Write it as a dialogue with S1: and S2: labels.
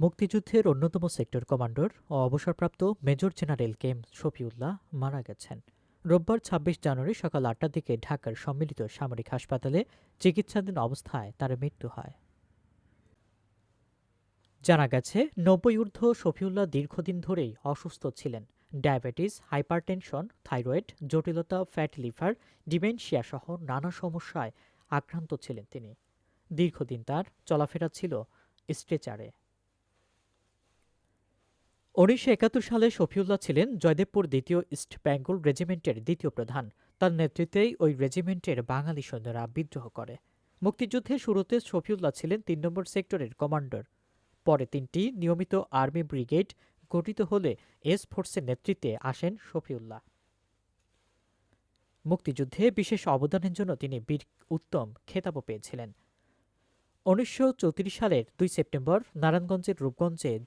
S1: মুক্তিযুদ্ধের অন্যতম sector commander ও অবসরপ্রাপ্ত major general K M Shafiullah মারা গেছেন। রোববার ছাব্বিশ জানুয়ারি সকাল আটটার দিকে ঢাকার সম্মিলিত সামরিক হাসপাতালে চিকিৎসাধীন অবস্থায় তার মৃত্যু হয়। জানা গেছে, নব্বই ঊর্ধ্ব শফিউল্লাহ দীর্ঘদিন ধরেই অসুস্থ ছিলেন। ডায়াবেটিস, হাইপারটেনশন, থাইরয়েড, জটিলতা, ফ্যাট লিভার, ডিমেনশিয়া সহ নানা সমস্যায় আক্রান্ত ছিলেন তিনি। দীর্ঘদিন তার চলাফেরা ছিল স্ট্রেচারে। উনিশশো একাত্তর সালে শফিউল্লাহ ছিলেন জয়দেবপুর দ্বিতীয় ইস্ট বেঙ্গল রেজিমেন্টের দ্বিতীয় প্রধান। তার নেতৃত্বেই ওই রেজিমেন্টের বাঙালি সৈন্যরা বিদ্রোহ করে। মুক্তিযুদ্ধের শুরুতে শফিউল্লাহ ছিলেন তিন নম্বর সেক্টরের কমান্ডার। পরে তিনটি নিয়মিত আর্মি ব্রিগেড গঠিত হলে এস ফোর্সের নেতৃত্বে আসেন শফিউল্লাহ। মুক্তিযুদ্ধে বিশেষ অবদানের জন্য তিনি বীর উত্তম খেতাবও পেয়েছিলেন। উনিশশো চৌত্রিশ সালের দুই সেপ্টেম্বর নারায়ণগঞ্জের রূপগঞ্জে